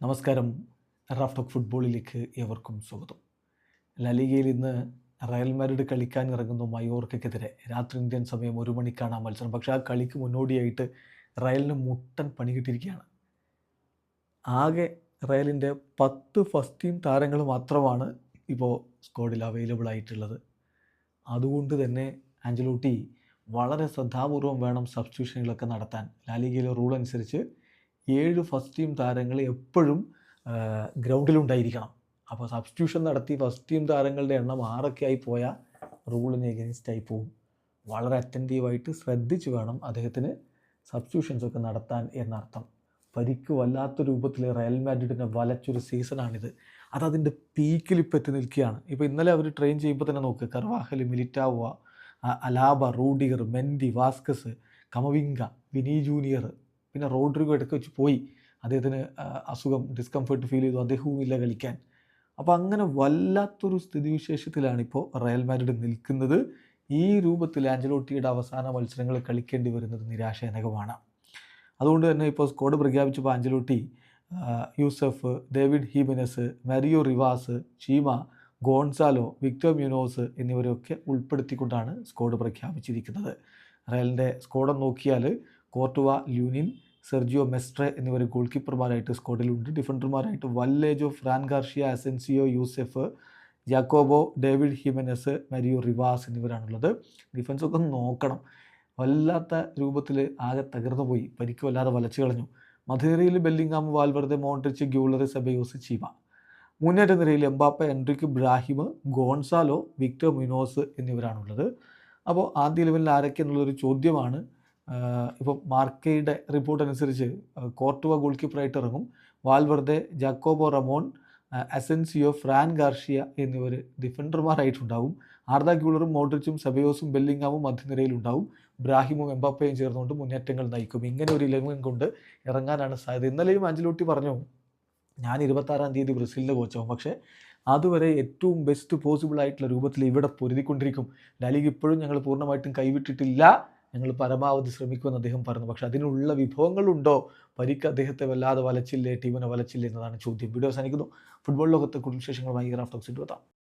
നമസ്കാരം. റാഫ്റ്റോക്ക് ഫുട്ബോളിലേക്ക് ഏവർക്കും സ്വാഗതം. ലലിഗയിൽ ഇന്ന് റയൽ മാഡ്രിഡ് കളിക്കാൻ ഇറങ്ങുന്നു മയോർക്കെതിരെ രാത്രി ഇന്ത്യൻ സമയം ഒരു മണിക്കാണ് ആ മത്സരം. പക്ഷേ ആ കളിക്ക് മുന്നോടിയായിട്ട് റയലിന് മുട്ടൻ പണി കിട്ടിയിരിക്കുകയാണ്. ആകെ റയലിന്റെ പത്ത് ഫസ്റ്റ് ടീം താരങ്ങൾ മാത്രമാണ് ഇപ്പോൾ സ്ക്വാഡിൽ അവൈലബിൾ ആയിട്ടുള്ളത്. അതുകൊണ്ട് തന്നെ ആഞ്ചലോട്ടി വളരെ ശ്രദ്ധാപൂർവം വേണം സബ്സ്റ്റിറ്റ്യൂഷനുകളൊക്കെ നടത്താൻ. ലാലിഗയിലെ റൂൾ അനുസരിച്ച് ഏഴ് ഫസ്റ്റ് ടീം താരങ്ങൾ എപ്പോഴും ഗ്രൗണ്ടിലുണ്ടായിരിക്കണം. അപ്പോൾ സബ്സ്റ്റിറ്റ്യൂഷൻ നടത്തി ഫസ്റ്റ് ടീം താരങ്ങളുടെ എണ്ണം ആറൊക്കെ ആയി പോയാൽ റൂളിന് എഗൻസ്റ്റ് ആയി പോകും വളരെ അറ്റന്റീവായിട്ട് ശ്രദ്ധിച്ച് വേണം അദ്ദേഹത്തിന് സബ്സ്റ്റിറ്റ്യൂഷൻസ് ഒക്കെ നടത്താൻ എന്നർത്ഥം. പരിക്ക് വല്ലാത്ത രൂപത്തിൽ റയൽ മാഡ്രിഡിനെ വലച്ചൊരു സീസണാണിത് അതതിന്റെ പീക്കിൽ ഇപ്പോൾ എത്തി നിൽക്കുകയാണ്. ഇപ്പോൾ ഇന്നലെ അവർ ട്രെയിൻ ചെയ്യുമ്പോൾ തന്നെ നോക്ക് Carvajal Militao Alaba Rudiger Mendy Vazquez Camavinga Vini junior പിന്നെ റോഡ്രിഗോ ഇടയ്ക്ക് വെച്ച് പോയി. അദ്ദേഹത്തിന് അസുഖം ഡിസ്കംഫർട്ട് ഫീൽ ചെയ്തു. അദ്ദേഹവും ഇല്ല കളിക്കാൻ. അപ്പോൾ അങ്ങനെ വല്ലാത്തൊരു സ്ഥിതിവിശേഷത്തിലാണ് ഇപ്പോൾ റയൽ മാഡ്രിഡ് നിൽക്കുന്നത്. ഈ രൂപത്തിൽ ആഞ്ചലോട്ടിയുടെ അവസാന മത്സരങ്ങൾ കളിക്കേണ്ടി വരുന്നത് നിരാശജനകമാണ്. അതുകൊണ്ട് തന്നെ ഇപ്പോൾ squad പ്രഖ്യാപിച്ചപ്പോൾ Ancelotti Youssef David Jimenez Mario Rivas Chema Gonzalo Victor Munoz എന്നിവരെയൊക്കെ ഉൾപ്പെടുത്തിക്കൊണ്ടാണ് സ്ക്വാഡ് പ്രഖ്യാപിച്ചിരിക്കുന്നത്. റയലിന്റെ സ്ക്വാഡ് നോക്കിയാൽ കോർട്ടുവ ല്യൂനിൻ സെർജിയോ മെസ്ട്രെ എന്നിവർ ഗോൾ കീപ്പർമാരായിട്ട് സ്ക്വാഡിലുണ്ട് ഡിഫൻഡർമാരായിട്ട് Vallejo Fran Garcia Asencio Youssef Jacobo David Jimenez Mario Rivas എന്നിവരാണുള്ളത്. ഡിഫൻസൊക്കെ നോക്കണം. വല്ലാത്ത രൂപത്തിൽ ആകെ തകർന്നു പോയി. പരിക്ക് വല്ലാതെ വലച്ചു കളഞ്ഞു. മധേരയിൽ Bellingham Valverde Modric Guler Ceballos Chema. മുന്നേറ്റ നിരയിൽ Mbappe Endrick Brahim Gonzalo Victor Munoz എന്നിവരാണുള്ളത്. അപ്പോൾ ആദ്യ ലെവലിൽ ആരൊക്കെ എന്നുള്ളൊരു ചോദ്യമാണ്. ഇപ്പോൾ മാർക്കയുടെ റിപ്പോർട്ട് അനുസരിച്ച് കോർട്ടുവ ഗോൾ കീപ്പറായിട്ട് ഇറങ്ങും. Valverde Jacobo Ramon Asencio Fran Garcia എന്നിവർ ഡിഫൻഡർമാരായിട്ടുണ്ടാവും ആർദ ഗ്യൂളറും മോഡ്രിച്ചും സബയോസും ബെല്ലിംഗാമും മധ്യനിരയിലുണ്ടാവും. ബ്രാഹിമും എംബാപ്പയും ചേർന്നുകൊണ്ട് മുന്നേറ്റങ്ങൾ നയിക്കും. ഇങ്ങനെ ഒരു ഇലവൻ കൊണ്ട് ഇറങ്ങാനാണ് സാധ്യത. ഇന്നലെയും അഞ്ചലോട്ടി പറഞ്ഞു ഞാൻ ഇരുപത്താറാം തീയതി ബ്രസീലിന്റെ കോച്ചാവും പക്ഷേ അതുവരെ ഏറ്റവും ബെസ്റ്റ് പോസിബിൾ ആയിട്ടുള്ള രൂപത്തിൽ ഇവിടെ പൊരുതിക്കൊണ്ടിരിക്കും. ലാലിഗ് ഇപ്പോഴും ഞങ്ങൾ പൂർണമായിട്ടും കൈവിട്ടിട്ടില്ല. ഞങ്ങൾ പരമാവധി ശ്രമിക്കുമെന്ന് അദ്ദേഹം പറഞ്ഞു. പക്ഷേ അതിനുള്ള വിഭവങ്ങളുണ്ടോ? പരിക്ക് അദ്ദേഹത്തെ വല്ലാതെ വലച്ചില്ലേ ടീമിനെ വലച്ചില്ലേ എന്നതാണ് ചോദ്യം. വീഡിയോ അവസാനിക്കുന്നു. ഫുട്ബോൾ ലോകത്തെ കൂടുതൽ വിശേഷങ്ങളുമായി റാഫ്റ്റോക്സിട്ട് എത്താം.